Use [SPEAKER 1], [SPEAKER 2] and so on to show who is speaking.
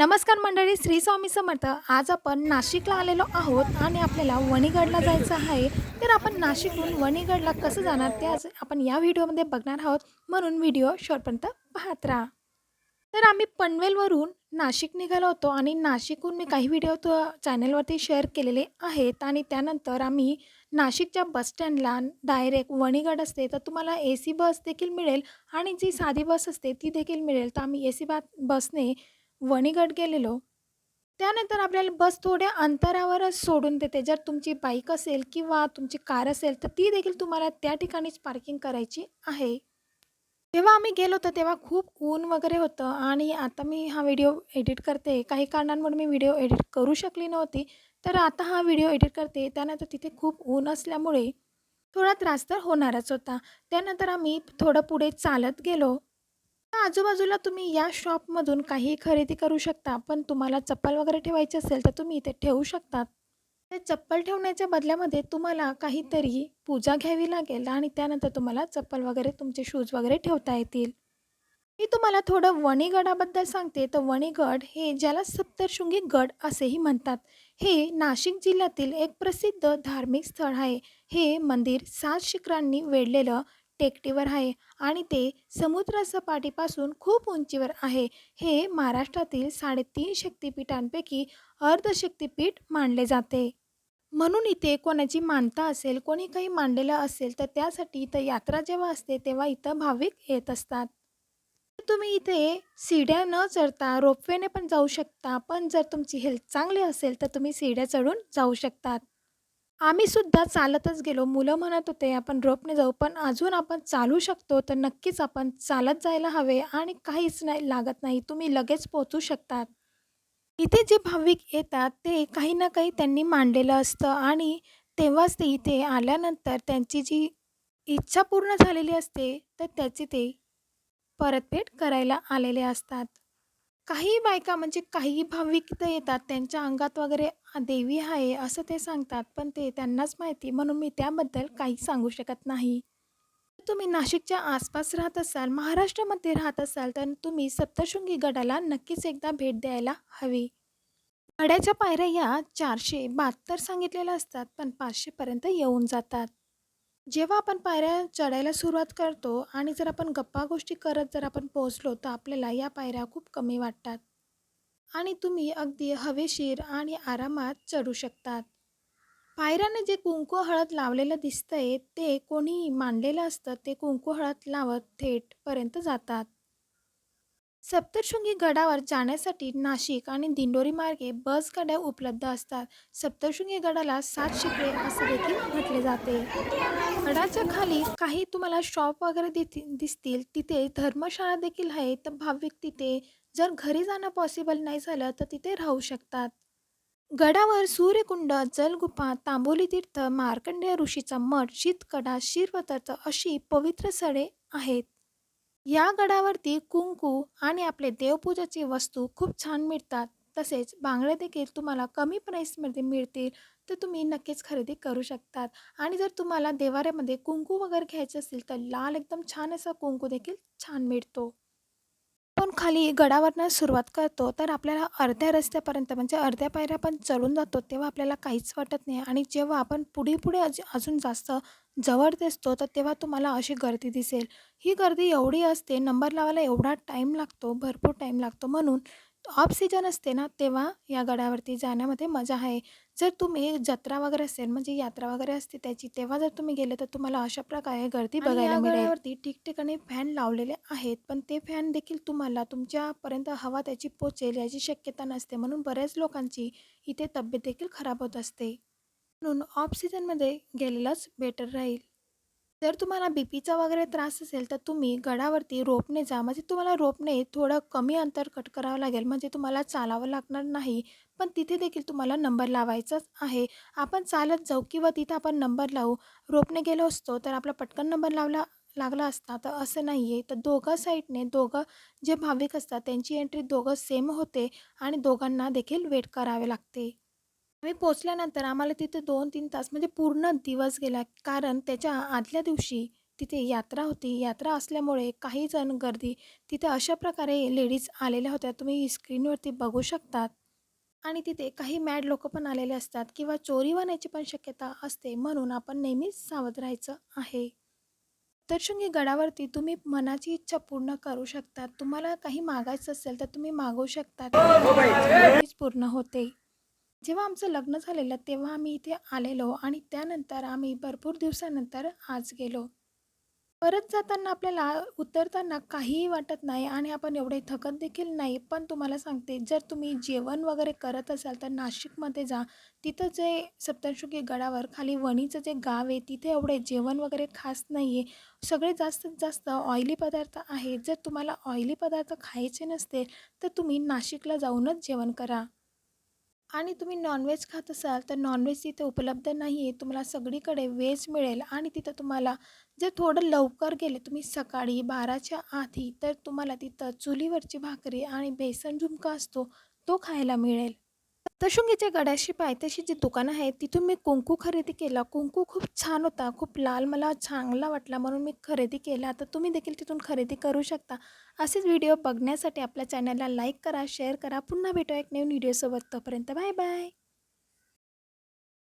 [SPEAKER 1] नमस्कार मंडळी श्री स्वामी समर्थ. आज आपण नाशिकला आलेलो आहोत आणि आपल्याला वणीगडला जायचं आहे. तर आपण नाशिकहून वणीगडला कसं जाणार ते आज आपण या व्हिडिओमध्ये बघणार आहोत. म्हणून व्हिडिओ शेवटपर्यंत पाहत राहा. तर आम्ही पनवेलवरून नाशिक निघालो होतो आणि नाशिकहून मी काही व्हिडिओ तो चॅनलवरती शेअर केलेले आहेत. आणि त्यानंतर आम्ही नाशिकच्या बसस्टँडला डायरेक्ट वणीगड असते तर तुम्हाला ए सी बस देखील मिळेल आणि जी साधी बस असते ती देखील मिळेल. तर आम्ही ए सी बा बसने वणीगड गेलेलो त्यानंतर आपल्याला बस थोड्या अंतरावरच सोडून देते. जर तुमची बाईक असेल किंवा तुमची कार असेल तर ती देखील तुम्हाला त्या ठिकाणीच पार्किंग करायची आहे. तेव्हा आम्ही गेलो होतो तेव्हा खूप ऊन वगैरे होतं आणि आता मी हा व्हिडिओ एडिट करते. काही कारणांमुळे मी व्हिडिओ एडिट करू शकली नव्हती तर आता हा व्हिडिओ एडिट करते. त्यानंतर तिथे खूप ऊन असल्यामुळे थोडा त्रास तर होणारच होता. त्यानंतर आम्ही थोडं पुढे चालत गेलो. आजूबाजूला तुम्ही या शॉपमधून काही खरेदी करू शकता पण तुम्हाला चप्पल वगैरे ठेवायची असेल तर तुम्ही इथे ठेवू शकतात. ते चप्पल ठेवण्याच्या बदल्यामध्ये तुम्हाला काहीतरी पूजा घ्यावी लागेल आणि त्यानंतर तुम्हाला चप्पल वगैरे तुमचे शूज वगैरे ठेवता येतील. मी तुम्हाला थोडं वणीगडाबद्दल सांगते. तर वणीगड हे ज्याला सप्तशृंगी गड असेही म्हणतात हे नाशिक जिल्ह्यातील एक प्रसिद्ध धार्मिक स्थळ आहे. हे मंदिर सात शिखरांनी वेढलेलं टेकडीवर आहे आणि ते समुद्रसपाटीपासून खूप उंचीवर आहे. हे महाराष्ट्रातील साडेतीन शक्तिपीठांपैकी अर्धशक्तिपीठ मानले जाते. म्हणून इथे कोणाची मानता असेल कोणी काही मांडलेलं असेल तर त्यासाठी इथं यात्रा जेव्हा असते तेव्हा इथं भाविक येत असतात. तुम्ही इथे सिड्या न चढता रोपवेने पण जाऊ शकता पण जर तुमची हेल्थ चांगली असेल तर तुम्ही सिड्या चढून जाऊ शकतात. आम्ही सुद्धा चालतच गेलो. मुलं म्हणत होते आपण रोपने जाऊ पण अजून आपण चालू शकतो तर नक्कीच आपण चालत जायला हवे आणि काहीच नाही लागत नाही. तुम्ही लगेच पोचू शकतात. इथे जे भाविक येतात ते काही ना काही त्यांनी मांडलेलं असतं आणि तेव्हाच ते इथे आल्यानंतर त्यांची जी इच्छा पूर्ण झालेली असते तर त्याची ते परतफेड करायला आलेले असतात. काही बायका म्हणजे काही भाविक तर येतात त्यांच्या अंगात वगैरे देवी आहे असं ते सांगतात पण ते त्यांनाच माहिती म्हणून मी त्याबद्दल काही सांगू शकत नाही. तुम्ही नाशिकच्या आसपास राहत असाल महाराष्ट्रामध्ये राहत असाल तर तुम्ही सप्तशृंगी गडाला नक्कीच एकदा भेट द्यायला हवी. गड्याच्या पायऱ्या या चारशे बहात्तर सांगितलेल्या असतात पण पाचशेपर्यंत येऊन जातात. जेव्हा आपण पायऱ्या चढायला सुरुवात करतो आणि जर आपण गप्पा गोष्टी करत जर आपण पोहोचलो तर आपल्याला या पायऱ्या खूप कमी वाटतात. आणि तुम्ही अगदी हवेशीर आणि आरामात चढू शकतात. पायऱ्याने जे कुंकू हळद लावलेलं दिसतंय ते कोणी मांडलेलं असतं ते कुंकू हळद लावत थेटपर्यंत जातात. सप्तशृंगी गडावर जाण्यासाठी नाशिक आणि दिंडोरी मार्गे बस गाड्या उपलब्ध असतात. सप्तशृंगी गडाला सात शिखरे असे देखील म्हटले जाते. गडाच्या खाली काही तुम्हाला शॉप वगैरे दिती दिसतील. तिथे धर्मशाळा देखील आहे. तर भाविक तिथे जर घरी जाणं पॉसिबल नाही झालं तर तिथे राहू शकतात. गडावर सूर्यकुंड जलगुफा तांबोली तीर्थ मार्कंडेय ऋषीचा मठ शीतकडा शिरवतर्थ अशी पवित्र स्थळे आहेत. या गडावरती कुंकू आणि आपले देवपूजाची वस्तू खूप छान मिळतात. तसेच बांगडे देखील तुम्हाला कमी प्राईसमध्ये मिळतील तर तुम्ही नक्कीच खरेदी करू शकतात. आणि जर तुम्हाला देवाऱ्यामध्ये कुंकू वगैरे घ्यायचं असेल तर लाल एकदम छान असा कुंकू देखील छान मिळतो. आपण खाली गडावरनं सुरुवात करतो तर आपल्याला अर्ध्या रस्त्यापर्यंत म्हणजे अर्ध्या पायऱ्या आपण चढून जातो तेव्हा आपल्याला काहीच वाटत नाही. आणि जेव्हा आपण पुढे पुढे अज अजून जास्त जवळ दिसतो तर तेव्हा तुम्हाला अशी गर्दी दिसेल. ही गर्दी एवढी असते नंबर लावायला एवढा टाईम लागतो भरपूर टाईम लागतो. म्हणून ऑफ सीजन असते ना तेव्हा या गडावरती जाण्यामध्ये मजा आहे. जर तुम्ही जत्रा वगैरे असेल म्हणजे यात्रा वगैरे असते त्याची तेव्हा जर तुम्ही गेले तर तुम्हाला अशा प्रकारे गर्दी बघायला मिळेल. गडावरती ठिकठिकाणी फॅन लावलेले आहेत पण ते फॅन देखील तुम्हाला तुमच्यापर्यंत हवा त्याची पोचेल याची शक्यता नसते म्हणून बऱ्याच लोकांची इथे तब्येत देखील खराब होत असते. म्हणून ऑफ सीझनमध्ये गेलेलंच बेटर राहील. जर तुम्हाला बी पीचा वगैरे त्रास असेल तर तुम्ही गडावरती रोपने जा. म्हणजे तुम्हाला रोपने थोडं कमी अंतर कट करावं लागेल. म्हणजे तुम्हाला चालावं लागणार नाही. पण तिथे देखील तुम्हाला नंबर लावायचाच आहे. आपण चालत जाऊ किंवा तिथं आपण नंबर लावू. रोपने गेलो असतो तर आपला पटकन नंबर लावला लागला असता तर असं नाही आहे तर दोघं साईडने दोघं जे भाविक असतात त्यांची एंट्री दोघं सेम होते आणि दोघांना देखील वेट करावे लागते. आम्ही पोचल्यानंतर आम्हाला तिथे दोन तीन तास म्हणजे पूर्ण दिवस गेला. कारण त्याच्या आदल्या दिवशी तिथे यात्रा होती. यात्रा असल्यामुळे काही जण गर्दी तिथे अशा प्रकारे लेडीज आलेल्या होत्या. तुम्ही स्क्रीनवरती बघू शकतात. आणि तिथे काही मॅड लोक पण आलेले असतात किंवा चोरी होण्याची पण शक्यता असते म्हणून आपण नेहमीच सावध राहायचं आहे. सप्तशृंगी गडावरती तुम्ही मनाची इच्छा पूर्ण करू शकता तुम्हाला काही मागायचं असेल तर तुम्ही मागू शकता पूर्ण होते. जेव्हा आमचं लग्न झालेलं तेव्हा आम्ही इथे आलेलो आणि त्यानंतर आम्ही भरपूर दिवसानंतर आज गेलो. परत जाताना आपल्याला उतरताना काहीही वाटत नाही आणि आपण एवढे थकत देखील नाही पण तुम्हाला सांगते जर तुम्ही जेवण वगैरे करत असाल तर नाशिकमध्ये जा. तिथं जे सप्तशृंगी गडावर खाली वणीचं जे गाव आहे तिथे एवढे जेवण वगैरे खास नाही आहे सगळे जास्तीत जास्त ऑइली पदार्थ आहेत. जर तुम्हाला ऑइली पदार्थ खायचे नसते तर तुम्ही नाशिकला जाऊनच जेवण करा. आणि तुम्ही नॉनव्हेज खात असाल तर नॉनव्हेज तिथे उपलब्ध नाही आहे तुम्हाला सगळीकडे व्हेज मिळेल आणि तिथं तुम्हाला जर थोडं लवकर गेले तुम्ही सकाळी बाराच्या आधी तर तुम्हाला तिथं चुलीवरची भाकरी आणि बेसन झुमका असतो तो खायला मिळेल. सप्तशृंगीच्या गड्याशी पायथ्याशी जी दुकानं आहेत तिथून मी कुंकू खरेदी केला. कुंकू खूप छान होता खूप लाल मला चांगला वाटला. म्हणून मी खरेदी केला. तर तुम्ही देखील तिथून खरेदी करू शकता. असेच व्हिडिओ बघण्यासाठी आपल्या चॅनलला लाईक करा शेअर करा. पुन्हा भेटू एक नवीन व्हिडिओसोबत. तोपर्यंत बाय बाय.